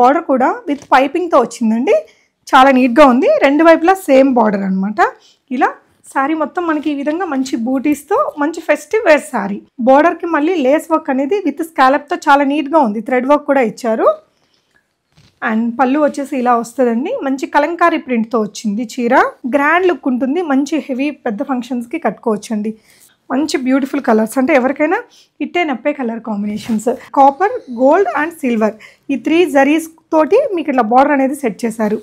Border కూడా with పైపింగ్తో వచ్చిందండి. చాలా నీట్గా ఉంది. రెండు వైపులా సేమ్ బార్డర్ అనమాట ఇలా శారీ మొత్తం మనకి ఈ విధంగా మంచి బూటీస్తో మంచి ఫెస్టివ్ వేర్ శారీ బార్డర్కి మళ్ళీ లేస్ వర్క్ అనేది విత్ స్కాలప్తో చాలా నీట్గా ఉంది. థ్రెడ్ వర్క్ కూడా ఇచ్చారు. అండ్ పళ్ళు వచ్చేసి ఇలా వస్తుందండి. మంచి కలంకారీ ప్రింట్తో వచ్చింది చీర. గ్రాండ్ లుక్ ఉంటుంది. మంచి హెవీ పెద్ద ఫంక్షన్స్కి కట్టుకోవచ్చండి. మంచి బ్యూటిఫుల్ కలర్స్ అంటే ఎవరికైనా ఇట్టే నప్పే colour combinations copper gold and silver ఈ త్రీ జరీస్ తోటి మీకు ఇట్లా బార్డర్ అనేది సెట్ చేశారు.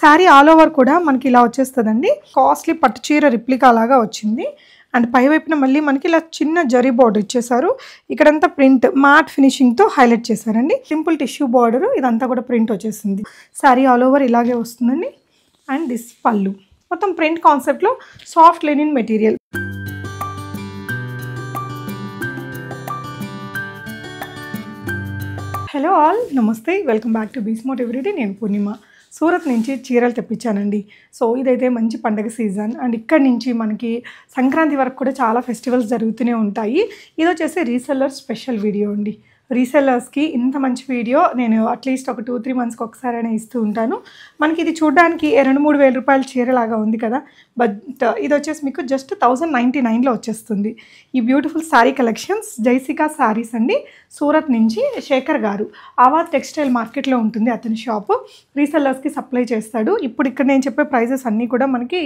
శారీ ఆల్ ఓవర్ కూడా మనకి ఇలా వచ్చేస్తుందండి. కాస్ట్లీ పట్టు చీర రిప్లికా లాగా వచ్చింది. అండ్ పై వైపున మళ్ళీ మనకి ఇలా చిన్న జరీ బార్డర్ ఇచ్చేసారు ఇక్కడంతా ప్రింట్ మ్యాట్ ఫినిషింగ్తో హైలైట్ చేశారండి. సింపుల్ టిష్యూ బార్డర్ ఇదంతా కూడా ప్రింట్ వచ్చేసింది. శారీ ఆల్ ఓవర్ ఇలాగే వస్తుందండి. అండ్ దిస్ పళ్ళు. మొత్తం ప్రింట్ కాన్సెప్ట్లో soft linen material hello all నమస్తే. వెల్కమ్ బ్యాక్ టు బీస్మోట్ ఎవ్రీడే. నేను పూర్ణిమ. సూరత్ నుంచి చీరలు తెప్పించానండి. సో ఇదైతే మంచి పండగ సీజన్. అండ్ ఇక్కడి నుంచి మనకి సంక్రాంతి వరకు కూడా చాలా ఫెస్టివల్స్ జరుగుతూనే ఉంటాయి. ఇది వచ్చేసి రీసెల్లర్ స్పెషల్ వీడియో అండి. రీసెల్లర్స్కి ఇంత మంచి వీడియో నేను అట్లీస్ట్ ఒక టూ త్రీ మంత్స్కి ఒకసారైనా ఇస్తూ ఉంటాను. మనకి ఇది చూడడానికి రెండు మూడు వేల రూపాయల చీరలాగా ఉంది కదా బట్ ఇది వచ్చేసి మీకు జస్ట్ థౌజండ్ నైంటీ నైన్లో వచ్చేస్తుంది. ఈ beautiful saree collections Jessica sarees అండి సూరత్ నుంచి శేఖర్ గారు. ఆవా టెక్స్టైల్ మార్కెట్లో ఉంటుంది అతని షాపు. రీసెల్లర్స్కి సప్లై చేస్తాడు. ఇప్పుడు ఇక్కడ నేను చెప్పే ప్రైజెస్ అన్నీ కూడా మనకి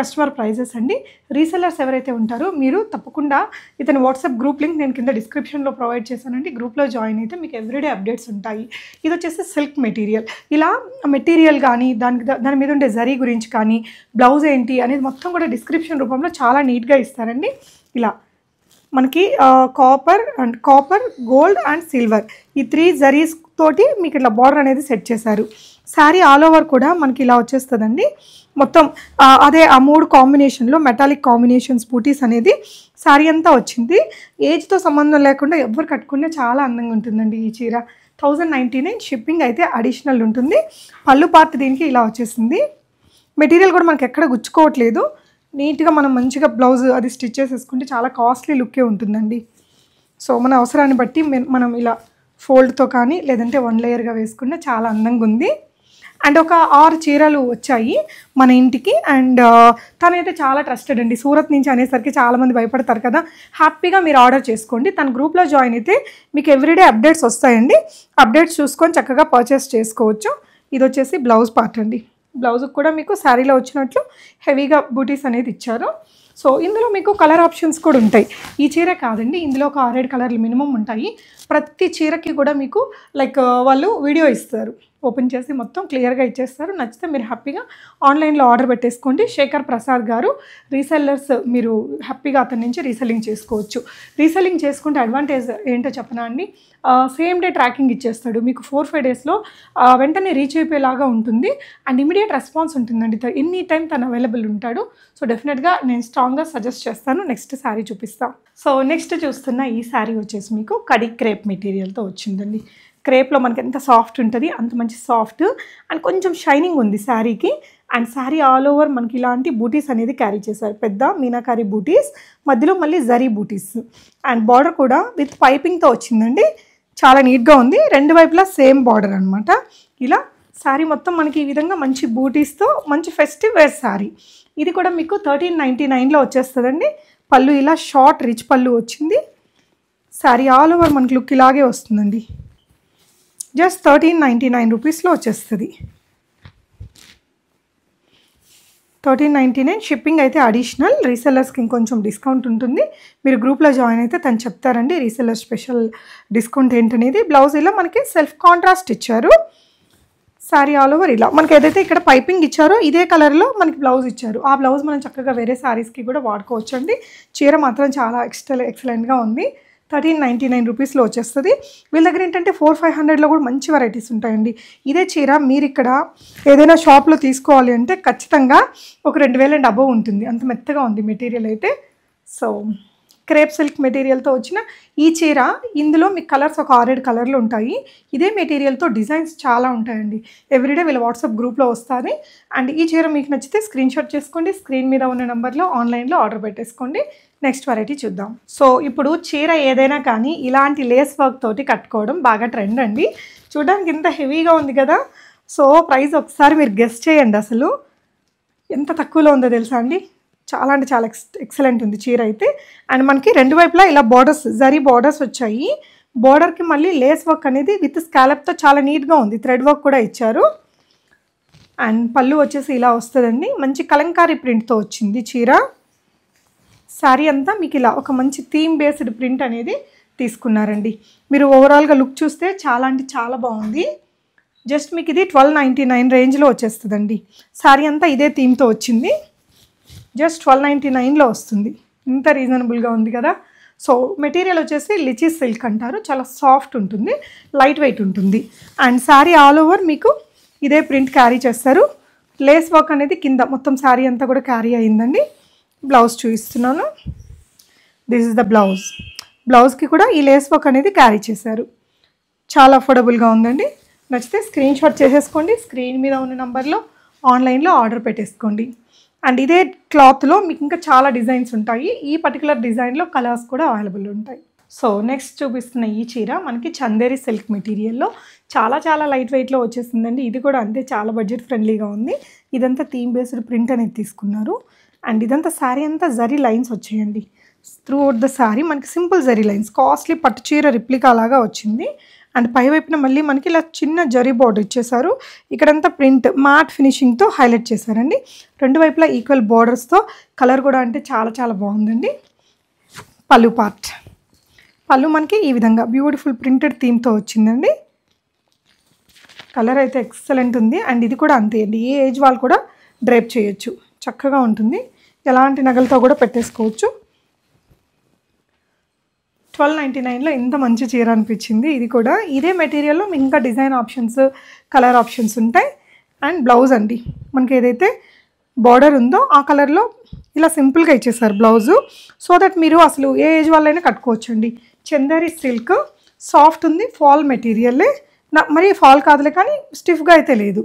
కస్టమర్ ప్రైజెస్ అండి. రీసెల్లర్స్ ఎవరైతే ఉంటారో మీరు తప్పకుండా ఇతని వాట్సాప్ గ్రూప్ లింక్ నేను కింద డిస్క్రిప్షన్లో ప్రొవైడ్ చేశానండి. గ్రూప్లో జాయిన్ అయితే మీకు ఎవ్రీడే అప్డేట్స్ ఉంటాయి. ఇది వచ్చేసి సిల్క్ మెటీరియల్ ఇలా మెటీరియల్ కానీ దానికి దాని మీద ఉండే జరీ గురించి కానీ బ్లౌజ్ ఏంటి అనేది మొత్తం కూడా డిస్క్రిప్షన్ రూపంలో చాలా నీట్గా ఇస్తారండి. ఇలా మనకి copper and copper gold and silver ఈ త్రీ జరీస్ తోటి మీకు ఇట్లా బార్డర్ అనేది సెట్ చేశారు. శారీ ఆల్ ఓవర్ కూడా మనకి ఇలా వచ్చేస్తుందండి. మొత్తం అదే ఆ మూడు కాంబినేషన్లో మెటాలిక్ కాంబినేషన్స్ బూటీస్ అనేది శారీ అంతా వచ్చింది. ఏజ్తో సంబంధం లేకుండా ఎవరు కట్టుకున్నా చాలా అందంగా ఉంటుందండి ఈ చీర. థౌజండ్ నైంటీ నైన్ షిప్పింగ్ అయితే అడిషనల్ ఉంటుంది. పళ్ళు పార్ట్ దీనికి ఇలా వచ్చేసింది. మెటీరియల్ కూడా మనకి ఎక్కడ గుచ్చుకోవట్లేదు. నీట్గా మనం మంచిగా బ్లౌజ్ అది స్టిచ్ చేసేసుకుంటే చాలా కాస్ట్లీ లుక్కే ఉంటుందండి. సో మన అవసరాన్ని బట్టి మనం ఇలా ఫోల్డ్తో కానీ లేదంటే వన్ లేయర్గా వేసుకుంటే చాలా అందంగా ఉంది. అండ్ ఒక ఆరు చీరలు వచ్చాయి మన ఇంటికి. అండ్ తనైతే చాలా ట్రస్టెడ్ అండి. సూరత్ నుంచి అనేసరికి చాలామంది భయపడతారు కదా. హ్యాపీగా మీరు ఆర్డర్ చేసుకోండి. తన గ్రూప్లో జాయిన్ అయితే మీకు ఎవ్రీడే అప్డేట్స్ వస్తాయండి. అప్డేట్స్ చూసుకొని చక్కగా పర్చేస్ చేసుకోవచ్చు. ఇది వచ్చేసి బ్లౌజ్ పార్ట్ అండి. బ్లౌజ్కి కూడా మీకు శారీలో వచ్చినట్లు హెవీగా బూటీస్ అనేది ఇచ్చారు. సో ఇందులో మీకు కలర్ ఆప్షన్స్ కూడా ఉంటాయి. ఈ చీర కాదండి ఇందులో ఒక ఆరేడు కలర్లు మినిమం ఉంటాయి. ప్రతి చీరకి కూడా మీకు లైక్ వాళ్ళు వీడియో ఇస్తారు. ఓపెన్ చేసి మొత్తం క్లియర్గా ఇచ్చేస్తారు. నచ్చితే మీరు హ్యాపీగా ఆన్లైన్లో ఆర్డర్ పెట్టేసుకోండి. శేఖర్ ప్రసాద్ గారు రీసెల్లర్స్ మీరు హ్యాపీగా అతని నుంచి రీసెల్లింగ్ చేసుకోవచ్చు. రీసెల్లింగ్ చేసుకుంటే అడ్వాంటేజ్ ఏంటో చెప్పనా అండి? సేమ్ డే ట్రాకింగ్ ఇచ్చేస్తాడు. మీకు ఫోర్ ఫైవ్ డేస్లో వెంటనే రీచ్ అయిపోయేలాగా ఉంటుంది. అండ్ ఇమీడియట్ రెస్పాన్స్ ఉంటుందండి. త- ఎనీ టైం తను అవైలబుల్ ఉంటాడు. సో డెఫినెట్గా నేను స్ట్రాంగ్గా సజెస్ట్ చేస్తాను. నెక్స్ట్ శారీ చూపిస్తాను సో నెక్స్ట్ చూస్తున్న ఈ శారీ వచ్చేసి మీకు కడి క్రేప్ మెటీరియల్తో వచ్చిందండి. క్రేప్లో మనకి ఎంత సాఫ్ట్ ఉంటుంది అంత మంచి సాఫ్ట్ అండ్ కొంచెం షైనింగ్ ఉంది శారీకి. అండ్ శారీ ఆల్ ఓవర్ మనకి ఇలాంటి బూటీస్ అనేది క్యారీ చేశారు. పెద్ద మీనాకారి బూటీస్ మధ్యలో మళ్ళీ జరీ బూటీస్. అండ్ బార్డర్ కూడా విత్ పైపింగ్తో వచ్చిందండి. చాలా నీట్గా ఉంది. రెండు వైపులా సేమ్ బార్డర్ అనమాట ఇలా శారీ మొత్తం మనకి ఈ విధంగా మంచి బూటీస్తో మంచి ఫెస్టివ్ వేర్ శారీ. ఇది కూడా మీకు థర్టీన్ నైంటీ నైన్లో వచ్చేస్తుందండి. పళ్ళు ఇలా షార్ట్ రిచ్ పళ్ళు వచ్చింది. శారీ ఆల్ ఓవర్ మనకి లుక్ ఇలాగే వస్తుందండి. జస్ట్ థర్టీన్ నైంటీ నైన్ రూపీస్లో వచ్చేస్తుంది. థర్టీన్ నైంటీ నైన్ షిప్పింగ్ అయితే అడిషనల్. రీసెల్లర్స్కి ఇంకొంచెం డిస్కౌంట్ ఉంటుంది. మీరు గ్రూప్లో జాయిన్ అయితే తను చెప్తారండి రీసెల్లర్ స్పెషల్ డిస్కౌంట్ ఏంటనేది. బ్లౌజ్ ఇలా మనకి సెల్ఫ్ కాంట్రాస్ట్ ఇచ్చారు. శారీ ఆల్ ఓవర్ ఇలా. మనకి ఏదైతే ఇక్కడ పైపింగ్ ఇచ్చారో ఇదే కలర్లో మనకి బ్లౌజ్ ఇచ్చారు. ఆ బ్లౌజ్ మనం చక్కగా వేరే శారీస్కి కూడా వాడుకోవచ్చు అండి చీర మాత్రం చాలా ఎక్స్టల్ ఎక్సలెంట్గా ఉంది. థర్టీన్ నైంటీ నైన్ రూపీస్లో వచ్చేస్తుంది. వీళ్ళ దగ్గర ఏంటంటే ఫోర్ ఫైవ్ హండ్రెడ్లో కూడా మంచి వెరైటీస్ ఉంటాయండి. ఇదే చీర మీరు ఇక్కడ ఏదైనా షాప్లో తీసుకోవాలి అంటే ఖచ్చితంగా ఒక రెండు వేల అండ్ అబవ్ ఉంటుంది. అంత మెత్తగా ఉంది మెటీరియల్ అయితే. సో క్రేప్ సిల్క్ మెటీరియల్తో వచ్చిన ఈ చీర ఇందులో మీకు కలర్స్ ఒక ఆరేడు కలర్లు ఉంటాయి. ఇదే మెటీరియల్తో డిజైన్స్ చాలా ఉంటాయండి. ఎవ్రీడే వీళ్ళ వాట్సాప్ గ్రూప్లో వస్తుంది. అండ్ ఈ చీర మీకు నచ్చితే స్క్రీన్ షాట్ చేసుకోండి. స్క్రీన్ మీద ఉన్న నెంబర్లో ఆన్లైన్లో ఆర్డర్ పెట్టేసుకోండి. నెక్స్ట్ వెరైటీ చూద్దాం. సో ఇప్పుడు చీర ఏదైనా కానీ ఇలాంటి లేస్ వర్క్ తోటి కట్టుకోవడం బాగా ట్రెండ్ అండి. చూడడానికి ఇంత హెవీగా ఉంది కదా? సో ప్రైస్ ఒకసారి మీరు గెస్ట్ చేయండి అసలు. ఎంత తక్కువలో ఉందో తెలుసా అండి? చాలా అంటే చాలా ఎక్స్ ఎక్సలెంట్ ఉంది చీర అయితే. అండ్ మనకి రెండు వైపులా ఇలా బార్డర్స్ జరీ బార్డర్స్ వచ్చాయి. బార్డర్కి మళ్ళీ లేస్ వర్క్ అనేది విత్ స్కాలప్తో చాలా నీట్గా ఉంది. థ్రెడ్ వర్క్ కూడా ఇచ్చారు. అండ్ పళ్ళు వచ్చేసి ఇలా వస్తుందండి. మంచి కలంకారీ ప్రింట్తో వచ్చింది చీర. శారీ అంతా మీకు ఇలా ఒక మంచి థీమ్ బేస్డ్ ప్రింట్ అనేది తీసుకున్నారండి. మీరు ఓవరాల్గా లుక్ చూస్తే చాలా అంటే చాలా బాగుంది. జస్ట్ మీకు ఇది ట్వెల్వ్ నైంటీ నైన్ రేంజ్లో వచ్చేస్తుందండి. శారీ అంతా ఇదే థీమ్తో వచ్చింది. జస్ట్ ట్వెల్వ్ నైంటీ నైన్లో వస్తుంది. ఇంత రీజనబుల్గా ఉంది కదా. సో మెటీరియల్ వచ్చేసి లిచీ సిల్క్ అంటారు. చాలా సాఫ్ట్ ఉంటుంది. లైట్ వెయిట్ ఉంటుంది. అండ్ శారీ ఆల్ ఓవర్ మీకు ఇదే ప్రింట్ క్యారీ చేస్తారు. లేస్ వర్క్ అనేది కింద మొత్తం శారీ అంతా కూడా క్యారీ అయిందండి. బ్లౌజ్ చూపిస్తున్నాను. దిస్ ఇస్ ద బ్లౌజ్ బ్లౌజ్కి కూడా ఈ లేస్ వర్క్ అనేది క్యారీ చేశారు. చాలా అఫోర్డబుల్గా ఉందండి. నచ్చితే స్క్రీన్ షాట్ చేసేసుకోండి. స్క్రీన్ మీద ఉన్న నెంబర్లో ఆన్లైన్లో ఆర్డర్ పెట్టేసుకోండి. అండ్ ఇదే క్లాత్లో మీకు ఇంకా చాలా డిజైన్స్ ఉంటాయి. ఈ పర్టికులర్ డిజైన్లో కలర్స్ కూడా అవైలబుల్ ఉంటాయి. సో నెక్స్ట్ చూపిస్తున్న ఈ చీర మనకి చందేరి సిల్క్ మెటీరియల్లో చాలా చాలా లైట్ వెయిట్లో వచ్చేసిందండి. ఇది కూడా అంతే చాలా బడ్జెట్ ఫ్రెండ్లీగా ఉంది. ఇదంతా థీమ్ బేస్డ్ ప్రింట్ అనేది తీసుకున్నారు. అండ్ ఇదంతా శారీ అంతా జరీ లైన్స్ వచ్చాయండి. త్రూ అవుట్ ద శారీ మనకి సింపుల్ జరీ లైన్స్ కాస్ట్లీ పట్టు చీర రిప్లికా లాగా వచ్చింది. అండ్ పై వైపున మళ్ళీ మనకి ఇలా చిన్న జరీ బోర్డర్ ఇచ్చేసారు ఇక్కడంతా ప్రింట్ మ్యాట్ ఫినిషింగ్తో హైలైట్ చేశారండి. రెండు వైపులా ఈక్వల్ బోర్డర్స్తో కలర్ కూడా అంటే చాలా చాలా బాగుందండి. పళ్ళు పార్ట్. పళ్ళు మనకి ఈ విధంగా బ్యూటిఫుల్ ప్రింటెడ్ థీమ్తో వచ్చిందండి. కలర్ అయితే ఎక్సలెంట్ ఉంది. అండ్ ఇది కూడా అంతే అండి. ఏ ఏజ్ వాళ్ళు కూడా డ్రైప్ చేయొచ్చు. చక్కగా ఉంటుంది. ఎలాంటి నగలతో కూడా పెట్టేసుకోవచ్చు. ట్వెల్వ్ నైంటీ నైన్లో ఇంత మంచి చీర అనిపించింది. ఇది కూడా ఇదే మెటీరియల్లో ఇంకా డిజైన్ ఆప్షన్స్ కలర్ ఆప్షన్స్ ఉంటాయి. అండ్ బ్లౌజ్ అండి. మనకి ఏదైతే బార్డర్ ఉందో ఆ కలర్లో ఇలా సింపుల్గా ఇచ్చేసారు బ్లౌజు. సో దట్ మీరు అసలు ఏ ఏజ్ వాళ్ళైనా కట్టుకోవచ్చు అండి సిల్క్ సాఫ్ట్ ఉంది ఫాల్ మెటీరియల్లే మరి ఫాల్ కాదులే కానీ స్టిఫ్గా అయితే లేదు.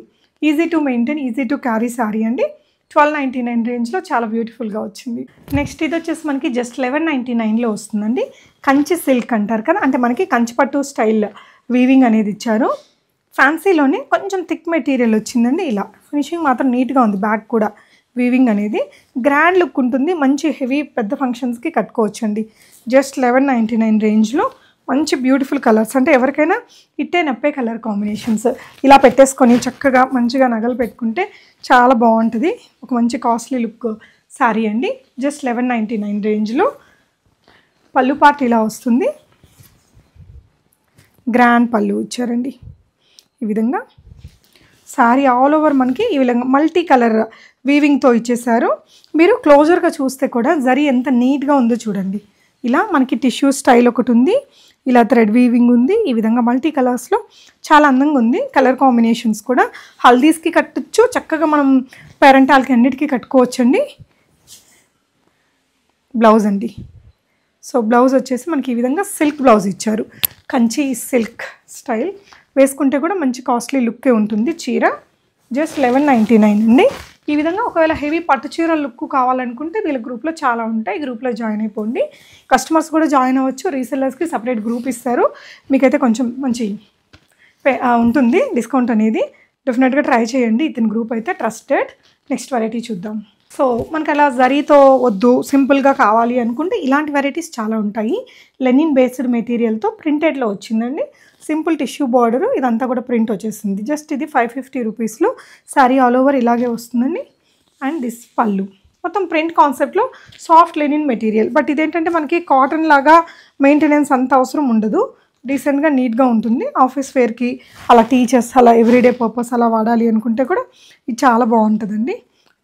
Easy to maintain easy to carry sari అండి. ట్వెల్వ్ నైంటీ నైన్ రేంజ్లో చాలా బ్యూటిఫుల్గా వచ్చింది. నెక్స్ట్ ఇది వచ్చేసి మనకి జస్ట్ లెవెన్ నైంటీ నైన్లో వస్తుందండి. కంచి సిల్క్ అంటారు కదా అంటే మనకి కంచిపట్టు స్టైల్ వీవింగ్ అనేది ఇచ్చారు. ఫ్యాన్సీలోనే కొంచెం థిక్ మెటీరియల్ వచ్చిందండి ఇలా. ఫినిషింగ్ మాత్రం నీట్గా ఉంది బ్యాక్ కూడా వీవింగ్ అనేది. గ్రాండ్ లుక్ ఉంటుంది మంచి హెవీ పెద్ద ఫంక్షన్స్కి కట్టుకోవచ్చండి. జస్ట్ లెవెన్ నైంటీ నైన్ రేంజ్లో మంచి బ్యూటిఫుల్ కలర్స్. అంటే ఎవరికైనా ఇట్టే నప్పే కలర్ కాంబినేషన్స్. ఇలా పెట్టేసుకొని చక్కగా మంచిగా నగలు పెట్టుకుంటే చాలా బాగుంటుంది. ఒక మంచి కాస్ట్లీ లుక్ శారీ అండి. జస్ట్ లెవెన్ నైంటీ నైన్ రేంజ్లో. పళ్ళు పార్ట్ ఇలా వస్తుంది. గ్రాండ్ పళ్ళు ఇచ్చారండి. ఈ విధంగా శారీ ఆల్ ఓవర్ మనకి ఈ విధంగా మల్టీ కలర్ వీవింగ్తో ఇచ్చేసారు మీరు క్లోజర్గా చూస్తే కూడా జరీ ఎంత నీట్గా ఉందో చూడండి. ఇలా మనకి టిష్యూ స్టైల్ ఒకటి ఉంది. ఇలా థ్రెడ్ వీవింగ్ ఉంది. ఈ విధంగా మల్టీ కలర్స్లో చాలా అందంగా ఉంది. కలర్ కాంబినేషన్స్ కూడా. హల్దీస్కి కట్టచ్చు. చక్కగా మనం పేరెంటాల్కి అన్నిటికీ కట్టుకోవచ్చండి. బ్లౌజ్ అండి. సో బ్లౌజ్ వచ్చేసి మనకి ఈ విధంగా సిల్క్ బ్లౌజ్ ఇచ్చారు. Kanchi silk style. వేసుకుంటే కూడా మంచి కాస్ట్లీ లుక్కే ఉంటుంది చీర. జస్ట్ లెవెన్ నైంటీ నైన్ అండి. ఈ విధంగా ఒకవేళ హెవీ పట్టు చీర లుక్ కావాలనుకుంటే వీళ్ళ గ్రూప్లో చాలా ఉంటాయి. గ్రూప్లో జాయిన్ అయిపోండి. కస్టమర్స్ కూడా జాయిన్ అవ్వచ్చు. రీసెల్లర్స్కి సపరేట్ గ్రూప్ ఇస్తారు. మీకైతే కొంచెం మంచి ఉంటుంది. డిస్కౌంట్ అనేది. డెఫినెట్గా ట్రై చేయండి. ఇతని గ్రూప్ అయితే ట్రస్టెడ్ నెక్స్ట్ వెరైటీ చూద్దాం. సో మనకి అలా జరీతో వద్దు సింపుల్గా కావాలి అనుకుంటే ఇలాంటి వెరైటీస్ చాలా ఉంటాయి. లెనిన్ బేస్డ్ మెటీరియల్తో ప్రింటెడ్లో వచ్చిందండి. సింపుల్ టిష్యూ బార్డర్ ఇదంతా కూడా ప్రింట్ వచ్చేసింది. జస్ట్ ఇది ఫైవ్ ఫిఫ్టీ రూపీస్లో. శారీ ఆల్ ఓవర్ ఇలాగే వస్తుందండి. అండ్ దిస్ పళ్ళు. మొత్తం ప్రింట్ కాన్సెప్ట్లో సాఫ్ట్ లెనిన్ మెటీరియల్. బట్ ఇదేంటంటే మనకి కాటన్ లాగా మెయింటెనెన్స్ అంత అవసరం ఉండదు. డీసెంట్గా నీట్గా ఉంటుంది. ఆఫీస్ వేర్కి అలా టీచర్స్ అలా ఎవ్రీడే పర్పస్ అలా వాడాలి అనుకుంటే కూడా ఇది చాలా బాగుంటుందండి.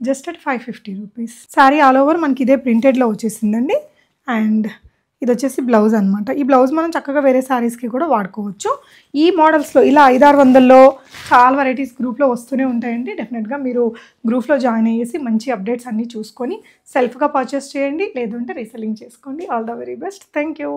Just at five fifty rupees. Sari all over మనకి ఇదే ప్రింటెడ్లో వచ్చేసిందండి. అండ్ ఇది వచ్చేసి బ్లౌజ్ అనమాట ఈ బ్లౌజ్ మనం చక్కగా వేరే శారీస్కి కూడా వాడుకోవచ్చు. ఈ మోడల్స్లో ఇలా ఐదారు వందల్లో చాలా వెరైటీస్ గ్రూప్లో వస్తూనే ఉంటాయండి. డెఫినెట్గా మీరు గ్రూప్లో జాయిన్ అయ్యేసి మంచి అప్డేట్స్ అన్నీ చూసుకొని సెల్ఫ్గా పర్చేస్ చేయండి. లేదంటే రీసెల్లింగ్ చేసుకోండి. All the very best thank you